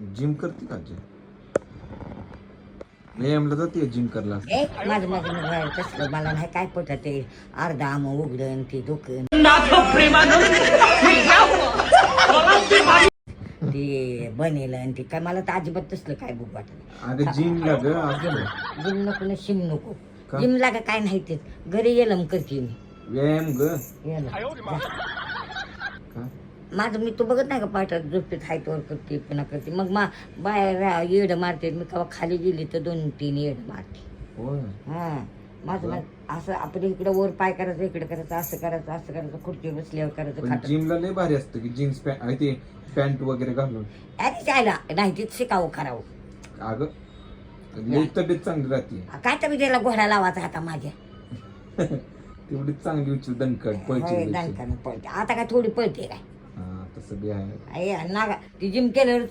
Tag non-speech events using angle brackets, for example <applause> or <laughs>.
Gym करते का आजी? व्यायामला जाते जिम करला ए माझं माझं तसलं मला नाही काय पटत ते? अर्धा आम उघडन ते दुखन. ते बनेल आणि ते काय मला तर अजिबात तसलं काय बुक वाटत अगं जिमला ग असं जिम नको ना शिम नको. का? जिमला का काय नाही ते घरी येलम करते मी व्यायाम ग. येलम जा. माझं मी तो बघत नाही का पाठात झोपेत हायतवर करते पुन्हा करते मग मा बाहेर येड मारते मी केव्हा खाली गेली तर दोन तीन येड मारते. होय. हा. माझं असं आपण इकडे वर पाय करायचं इकडे करायचं असं करायचं असं करायचं खुर्चीवर बसल्यावर करायचं पण जिमला लय भारी असतं की जीन्स पॅन्ट ते पॅन्ट वगैरे घालून. अरे जायला नाही तेच शिकावं करावं. अगं लई तब्येत चांगली राहते. काय तर मी त्याला घोडा लावायचा आता माझ्या? <laughs> तेवढीच चांगली उचल दणकट होय, पळची दणकानं पळते. आता काय थोडी पळते काय? हा तसं बी आहे. आई, नागा ती जिम केल्यावर